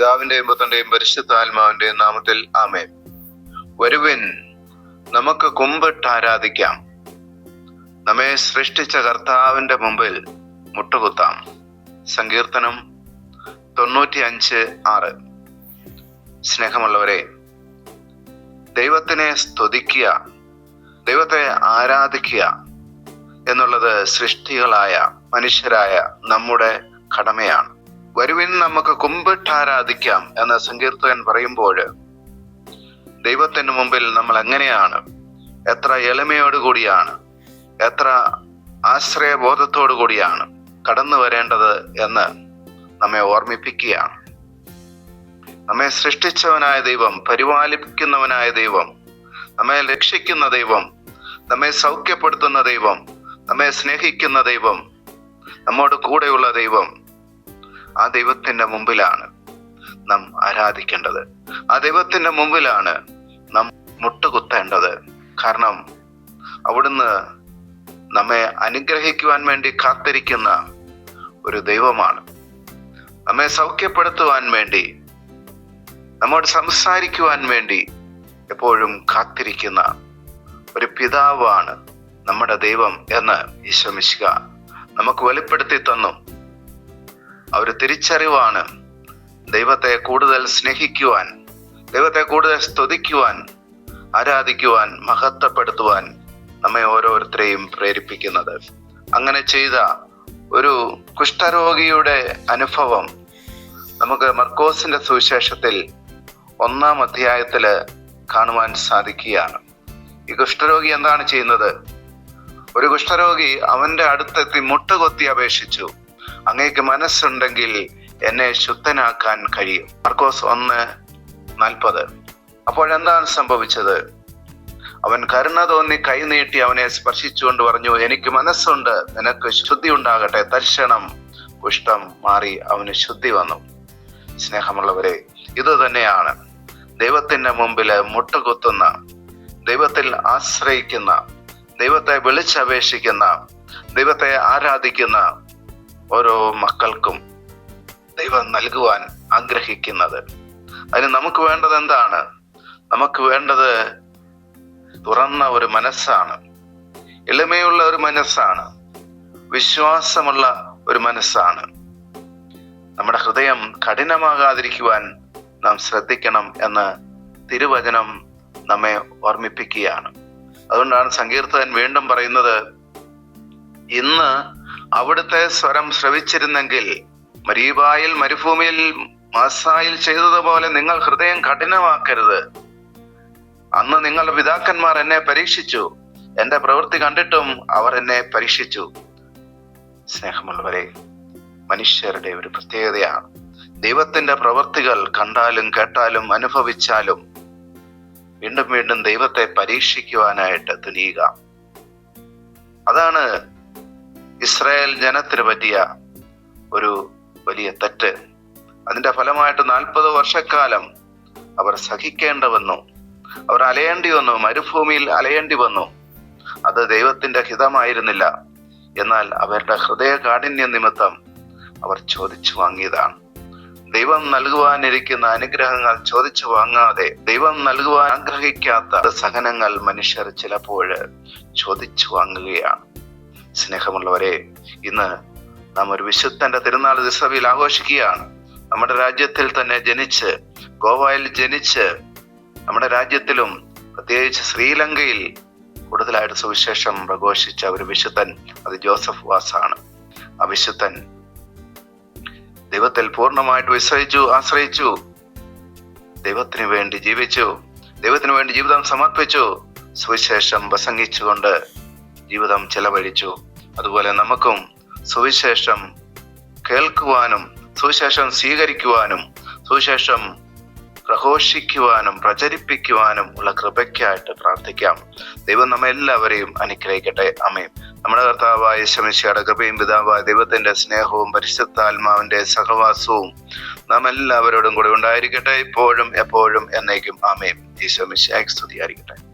പിതാവിന്റെയും പുത്രന്റെയും പരിശുദ്ധാത്മാവിന്റെയും നാമത്തിൽ ആമേൻ. വരുവിൻ നമുക്ക് കുമ്പിട്ട് ആരാധിക്കാം. നമ്മെ സൃഷ്ടിച്ച കർത്താവിന്റെ മുമ്പിൽ മുട്ടുകുത്താം. സങ്കീർത്തനം തൊണ്ണൂറ്റി അഞ്ച് ആറ്. സ്നേഹമുള്ളവരെ ദൈവത്തിനെ സ്തുതിക്കുക ദൈവത്തെ ആരാധിക്കുക എന്നുള്ളത് സൃഷ്ടികളായ മനുഷ്യരായ നമ്മുടെ കടമയാണ്. വരുവിൻ നമുക്ക് കുമ്പിട്ട് ആരാധിക്കാം എന്ന സങ്കീർത്തകൻ പറയുമ്പോൾ ദൈവത്തിന് മുമ്പിൽ നമ്മൾ എങ്ങനെയാണ്? എത്ര എളിമയോടുകൂടിയാണ് എത്ര ആശ്രയബോധത്തോടു കൂടിയാണ് കടന്നു വരേണ്ടത് എന്ന് നമ്മെ ഓർമ്മിപ്പിക്കുകയാണ്. നമ്മെ സൃഷ്ടിച്ചവനായ ദൈവം പരിപാലിക്കുന്നവനായ ദൈവം നമ്മെ രക്ഷിക്കുന്ന ദൈവം നമ്മെ സൗഖ്യപ്പെടുത്തുന്ന ദൈവം നമ്മെ സ്നേഹിക്കുന്ന ദൈവം നമ്മോട് കൂടെയുള്ള ദൈവം ആ ദൈവത്തിന്റെ മുമ്പിലാണ് നാം ആരാധിക്കേണ്ടത്. ആ ദൈവത്തിന്റെ മുമ്പിലാണ് നാം മുട്ടുകുത്തേണ്ടത്. കാരണം അവിടുന്ന് നമ്മെ അനുഗ്രഹിക്കുവാൻ വേണ്ടി കാത്തിരിക്കുന്ന ഒരു ദൈവമാണ്. നമ്മെ സൗഖ്യപ്പെടുത്തുവാൻ വേണ്ടി നമ്മോട് സംസാരിക്കുവാൻ വേണ്ടി എപ്പോഴും കാത്തിരിക്കുന്ന ഒരു പിതാവാണ് നമ്മുടെ ദൈവം എന്ന് ഈശ്വമിശിക നമുക്ക് വെളിപ്പെടുത്തി തന്നു. ഒരു തിരിച്ചറിവാണ്. ദൈവത്തെ കൂടുതൽ സ്നേഹിക്കുവാൻ ദൈവത്തെ കൂടുതൽ സ്തുതിക്കുവാൻ ആരാധിക്കുവാൻ മഹത്വപ്പെടുത്തുവാൻ നമ്മെ ഓരോരുത്തരെയും പ്രേരിപ്പിക്കുന്നത്. അങ്ങനെ ചെയ്ത ഒരു കുഷ്ഠരോഗിയുടെ അനുഭവം നമുക്ക് മർക്കോസിന്റെ സുവിശേഷത്തിൽ ഒന്നാം അധ്യായത്തിൽ കാണുവാൻ സാധിക്കുകയാണ്. ഈ കുഷ്ഠരോഗി എന്താണ് ചെയ്യുന്നത്? ഒരു കുഷ്ഠരോഗി അവന്റെ അടുത്തെത്തി മുട്ടുകൊത്തി അപേക്ഷിച്ചു. അങ്ങേക്ക് മനസ്സുണ്ടെങ്കിൽ എന്നെ ശുദ്ധനാക്കാൻ കഴിയും. മർക്കോസ് ഒന്ന് നാൽപ്പത്. അപ്പോഴെന്താണ് സംഭവിച്ചത്? അവൻ കരുണ തോന്നി കൈനീട്ടി അവനെ സ്പർശിച്ചുകൊണ്ട് പറഞ്ഞു എനിക്ക് മനസ്സുണ്ട് നിനക്ക് ശുദ്ധി ഉണ്ടാകട്ടെ തൽക്ഷണം കുഷ്ഠം മാറി അവന് ശുദ്ധി വന്നു. സ്നേഹമുള്ളവരെ ഇത് തന്നെയാണ്. ദൈവത്തിന്റെ മുമ്പിൽ മുട്ടുകുത്തുന്ന ദൈവത്തിൽ ആശ്രയിക്കുന്ന ദൈവത്തെ വിളിച്ചപേക്ഷിക്കുന്ന ദൈവത്തെ ആരാധിക്കുന്ന ഓരോ മക്കൾക്കും ദൈവം നൽകുവാൻ ആഗ്രഹിക്കുന്നത്. അതിന് നമുക്ക് വേണ്ടത് എന്താണ്? നമുക്ക് വേണ്ടത് തുറന്ന ഒരു മനസ്സാണ്. എളിമയുള്ള ഒരു മനസ്സാണ്. വിശ്വാസമുള്ള ഒരു മനസ്സാണ്. നമ്മുടെ ഹൃദയം കഠിനമാകാതിരിക്കുവാൻ നാം ശ്രദ്ധിക്കണം എന്ന് തിരുവചനം നമ്മെ ഓർമ്മിപ്പിക്കുകയാണ്. അതുകൊണ്ടാണ് സങ്കീർത്തകൻ വീണ്ടും പറയുന്നത് ഇന്ന് അവിടുത്തെ സ്വരം ശ്രവിച്ചിരുന്നെങ്കിൽ മരീബായിൽ മരുഭൂമിയിൽ മാസായിൽ ചെയ്തതുപോലെ നിങ്ങൾ ഹൃദയം കഠിനമാക്കരുത്. അന്ന് നിങ്ങളുടെ പിതാക്കന്മാർ എന്നെ പരീക്ഷിച്ചു. എന്റെ പ്രവൃത്തി കണ്ടിട്ടും അവർ എന്നെ പരീക്ഷിച്ചു. സ്നേഹമുള്ളവരെ മനുഷ്യരുടെ ഒരു പ്രത്യേകതയാണ്. ദൈവത്തിന്റെ പ്രവൃത്തികൾ കണ്ടാലും കേട്ടാലും അനുഭവിച്ചാലും വീണ്ടും വീണ്ടും ദൈവത്തെ പരീക്ഷിക്കുവാനായിട്ട് തുനിയുക. അതാണ് ഇസ്രായേൽ ജനത്തിന് പറ്റിയ ഒരു വലിയ തെറ്റ്. അതിന്റെ ഫലമായിട്ട് നാൽപ്പത് വർഷക്കാലം അവർ സഹിക്കേണ്ട വന്നു അവർ അലയേണ്ടി വന്നു മരുഭൂമിയിൽ അലയേണ്ടി വന്നു. അത് ദൈവത്തിന്റെ ഹിതമായിരുന്നില്ല. എന്നാൽ അവരുടെ ഹൃദയ കാഠിന്യ നിമിത്തം അവർ ചോദിച്ചു വാങ്ങിയതാണ്. ദൈവം നൽകുവാനിരിക്കുന്ന അനുഗ്രഹങ്ങൾ ചോദിച്ചു വാങ്ങാതെ ദൈവം നൽകുവാൻ ആഗ്രഹിക്കാത്ത സഹനങ്ങൾ മനുഷ്യർ ചിലപ്പോൾ ചോദിച്ചു വാങ്ങുകയാണ്. സ്നേഹമുള്ളവരെ ഇന്ന് നാം ഒരു വിശുദ്ധന്റെ തിരുനാൾ ദിസഭയിൽ ആഘോഷിക്കുകയാണ്. നമ്മുടെ രാജ്യത്തിൽ തന്നെ ജനിച്ച് ഗോവയിൽ ജനിച്ച് നമ്മുടെ രാജ്യത്തിലും പ്രത്യേകിച്ച് ശ്രീലങ്കയിൽ കൂടുതലായിട്ട് സുവിശേഷം പ്രഘോഷിച്ച ഒരു വിശുദ്ധൻ അത് ജോസഫ് വാസാണ്. ആ വിശുദ്ധൻ ദൈവത്തിൽ പൂർണമായിട്ട് വിശ്വസിച്ചു ആശ്രയിച്ചു ദൈവത്തിന് വേണ്ടി ജീവിച്ചു ദൈവത്തിന് വേണ്ടി ജീവിതം സമർപ്പിച്ചു സുവിശേഷം പ്രസംഗിച്ചുകൊണ്ട് ജീവിതം ചെലവഴിച്ചു. അതുപോലെ നമുക്കും സുവിശേഷം കേൾക്കുവാനും സുവിശേഷം സ്വീകരിക്കുവാനും സുവിശേഷം പ്രഘോഷിക്കുവാനും പ്രചരിപ്പിക്കുവാനും ഉള്ള കൃപയ്ക്കായിട്ട് പ്രാർത്ഥിക്കാം. ദൈവം നമ്മെ എല്ലാവരെയും അനുഗ്രഹിക്കട്ടെ. അമ്മയും നമ്മുടെ കർത്താവായ ശമിശയുടെ കൃപയും പിതാവായ ദൈവത്തിന്റെ സ്നേഹവും പരിശുദ്ധാത്മാവിന്റെ സഹവാസവും നാം എല്ലാവരോടും കൂടെ ഉണ്ടായിരിക്കട്ടെ. ഇപ്പോഴും എപ്പോഴും എന്നേക്കും. അമയും ഈ മിശിയായി സ്തുതിയായിരിക്കട്ടെ.